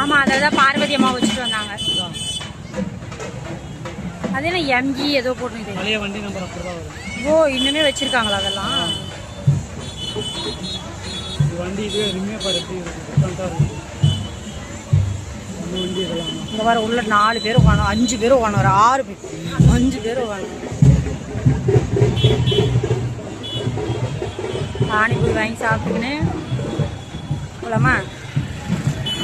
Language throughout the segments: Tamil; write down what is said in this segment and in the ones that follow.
ஆமா அதை தான் பார்வதி அம்மா வச்சுட்டு வந்தாங்க. அது என்ன எம்ஜி ஏதோ போட்டு பழைய வண்டி நம்பர் அப்படி தான் வரும். ஓ இன்னுமே வச்சிருக்காங்களா அதெல்லாம்? இந்த வண்டி இதுவே ரிமே படுத்தி வண்டி இதெல்லாம். இங்க வர உள்ள நாலு பேர் உட்காந்து அஞ்சு பேர் உட்காந்து ஆறு பேர். அஞ்சு பேர் உட்காந்து பானிபூரி வாங்கி சாப்பிட்டுன்னு போலாமா?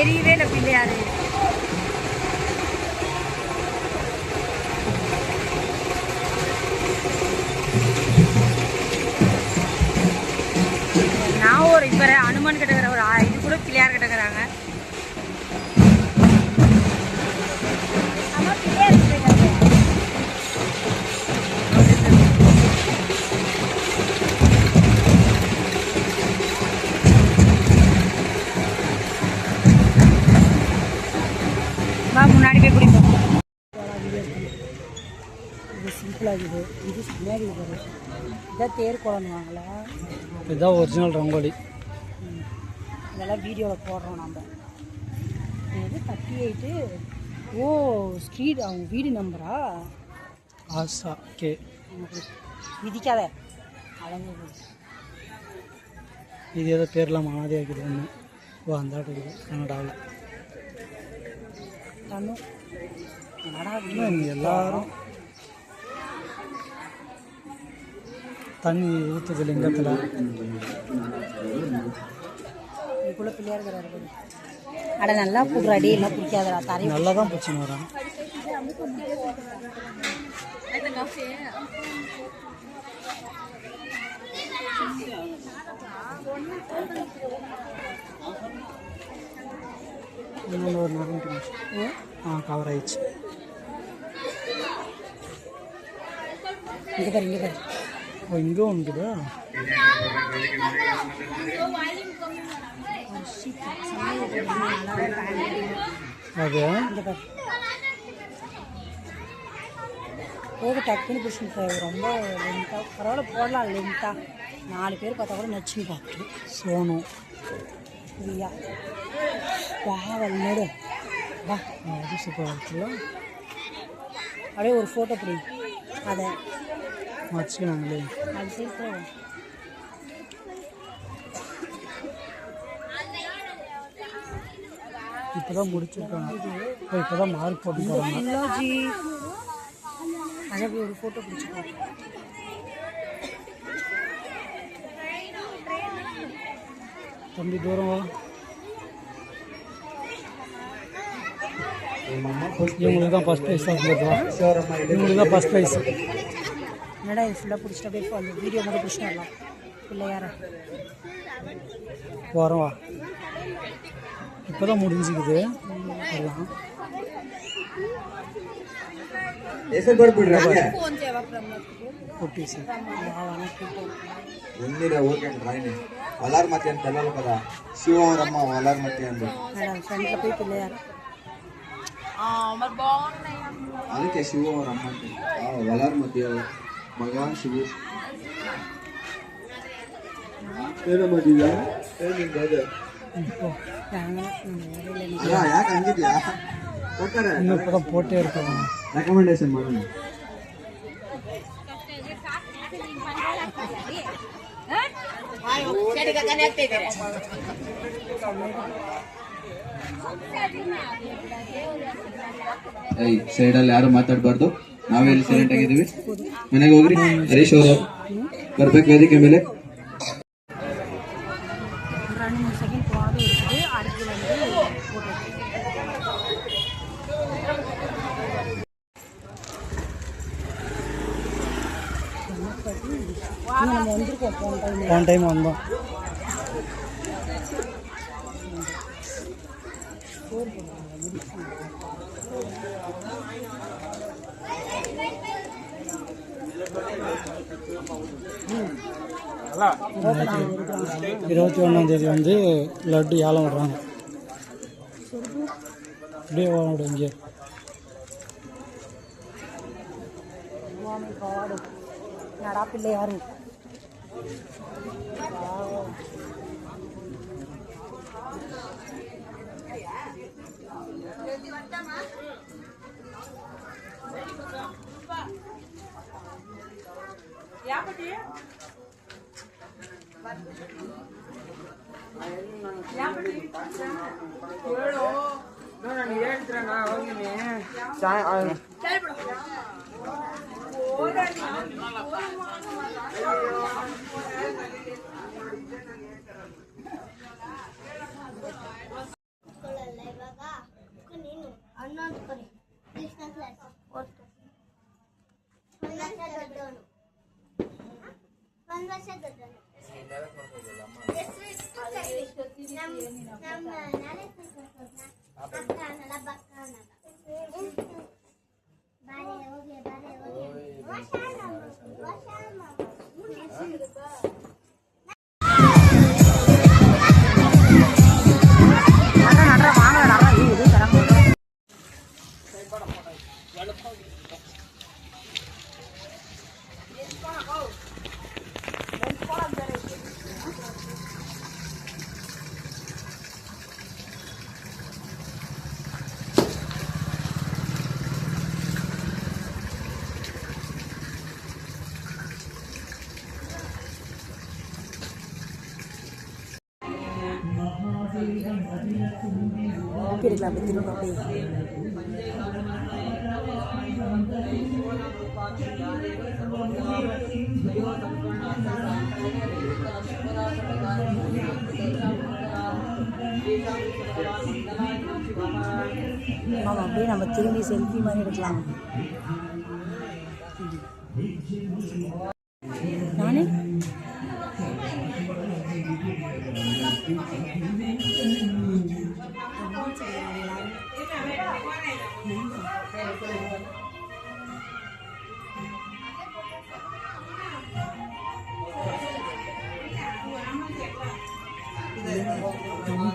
தெரியவே இல்லை பிள்ளையாரு நான் ஒரு இப்ப அனுமன் கிட்ட தேர் குழம்புவாங்களா? இதுதான் ஒரிஜினல் ரங்கோலி. இதெல்லாம் வீடியோவில் போடுறோம் நம்ம இது தேர்ட்டி எயிட்டு ஓ ஸ்ட்ரீட் அவங்க வீடு நம்பரா ஆசா கே. மிதிக்காத. அழகு. இது ஏதோ பேர்லாம் மானதியாக இருக்குது ஒன்று ஓ அந்த இருக்குது. கனடாவில் எல்லாரும் தண்ணி ஊற்றுது லிங்கத்தில் இதுக்குள்ள பிள்ளையார் இருக்கிறாரு அட நல்லா புடுறாடி எல்லாம் பிடிக்காதடா தரையை நல்லா தான் பிடிச்சின்னு வரான். ஒரு நிமிஷம் ஆ கவர் ஆயிடுச்சு. இங்கே பாரு இங்கே பாரு. இங்கே ஒன்றுதா அது இங்கே பாரு போக டக்குன்னு போய் ரொம்ப லென்த்தாக பரவாயில்ல போடலாம் லென்த்தாக நாலு பேர் பார்த்தா கூட நச்சுன்னு பார்த்துட்டு. சோனு பிரியா பாவல் நடு. வா அது சூப்பராக இருக்குல்ல அப்படியே ஒரு ஃபோட்டோ பிடி. அதை. சீக்கிரம் இப்போ தான் முடிச்சிருக்காங்க. இப்போ தான் மார்க் போட்டு போகிறாங்க அப்படி ஒரு ஃபோட்டோ பிடிச்சிக்கோ தம்பி தூரம் வா. இவங்களுக்கு தான் ஃபஸ்ட் ப்ரைஸ் ஆகுதுவா இவங்களுக்கு தான் ஃபஸ்ட் ப்ரைஸ் என்னடா இது ஃபுல்லாக பிடிச்சிட்டு அப்படியே அந்த வீடியோ மட்டும் பிடிச்சிட்டு வரலாம் பிள்ளையார வரோம் வா இப்போ தான் முடிஞ்சுக்குது எல்லாம் ಹೆಸರು ಬರ್ಬಿಡ್ರಿ குட்டி சார் ಒಂದಿನ ಹೋಗ್ಕೊಂಡು ರಾಯಣಿ ವಲಾರ್ ಮತ್ತೆ ಅಂತ ಎಲ್ಲರೂ ಕದ ಶಿವರಮ್ಮ ವಲಾರ್ ಮತ್ತೆ ಅಂದು மேடம் ஃப்ரெண்டில் போய் பிள்ளையார் ಅದಕ್ಕೆ ಶಿವ ಅವ್ರ ಅಮ್ಮ ಅಂತ ಆ, ವಲಾರ್ ಮತ್ತೆ Mayang Subu. Ini mau dilihat, ini enggak ada. Ya, ya, kan gitu ya. Potter ya. Ini pakai potter kan. Recommendation mana? Jadi kakak nanti. Side ಸೈಡಲ್ಲಿ ಯಾರು ಮಾತಾಡಬಾರ್ದು? ನಾವೇ ಇಲ್ಲಿ ಸೈಲೆಂಟ್ ಆಗಿದ್ದೀವಿ. ಮನೆಗೆ ಹೋಗ್ರಿ. ಹರೀಶ್ ಅವರು ಬರ್ಬೇಕು ವೇದಿಕೆ ಮೇಲೆ. ಟೈಮ್ ಒಂದು. இருபத்தி ஒன்றாம் தேதி வந்து லட்டு ஏலம் விடுறாங்க அப்படியே ஓடும் இங்கே ನಾನು ಹೇಳ್ತೀರ ನಾ ಹೋಗಿನಿ ಸಾಯ Tata. எடுக்கலாம் அப்படி திரும்ப அப்படியே ஆமாம் அப்படியே நம்ம திரும்பி செல்ஃபி மாதிரி எடுக்கலாம். நானே? Đóng.